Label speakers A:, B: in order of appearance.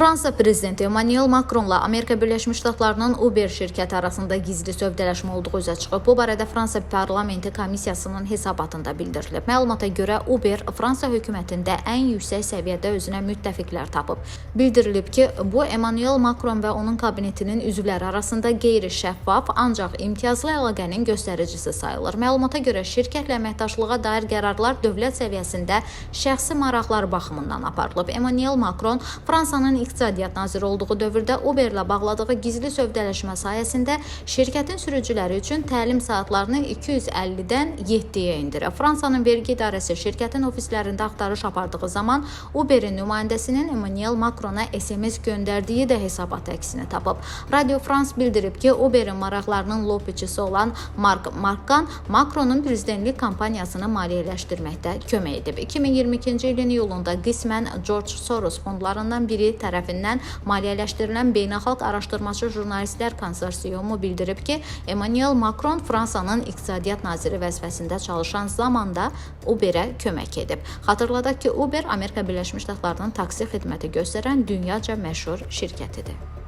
A: Fransa prezidenti Emmanuel Macronla Amerika Birləşmiş Ştatlarının Uber şirkəti arasında gizli sövdələşmə olduğu üzə çıxıb. Bu barədə Fransa parlamenti komissiyasının hesabatında bildirilib. Məlumata görə Uber Fransa hökumətində ən yüksək səviyyədə özünə müttəfiqlər tapıb. Bildirilib ki, bu Emmanuel Macron və onun kabinetinin üzvləri arasında qeyri-şəffaf, ancaq imtiyazlı əlaqənin göstəricisi sayılır. Məlumata görə şirkətlə əməkdaşlığa dair qərarlar dövlət səviyyəsində şəxsi maraqlar baxımından aparılıb. Emmanuel Macron Fransanın iqtisadiyyat naziri olduğu dövrdə Uber-la bağladığı gizli sövdələşmə sayəsində şirkətin sürücüləri üçün təlim saatlarını 250-dən 7-yə endirib. Fransanın vergi idarəsi şirkətin ofislərində axtarış apardığı zaman Uber-in nümayəndəsinin Emmanuel Macrona SMS göndərdiyi də hesabat əksini tapıb. Radio France bildirib ki, Uber-in maraqlarının lobiçisi olan Mark Markan Macronun prezidentlik kampaniyasını maliyyələşdirməkdə kömək edib. 2022-ci ilin iyulunda qismən George Soros fondlarından biri tərəfindən maliyyələşdirilən beynəlxalq araşdırmaçı jurnalistlər konsorsiumu bildirib ki, Emmanuel Macron Fransanın iqtisadiyyat naziri vəzifəsində çalışan zamanda Uber-ə kömək edib. Xatırladaq ki, Uber Amerika Birləşmiş Ştatlarının taksi xidməti göstərən dünyaca məşhur şirkətidir.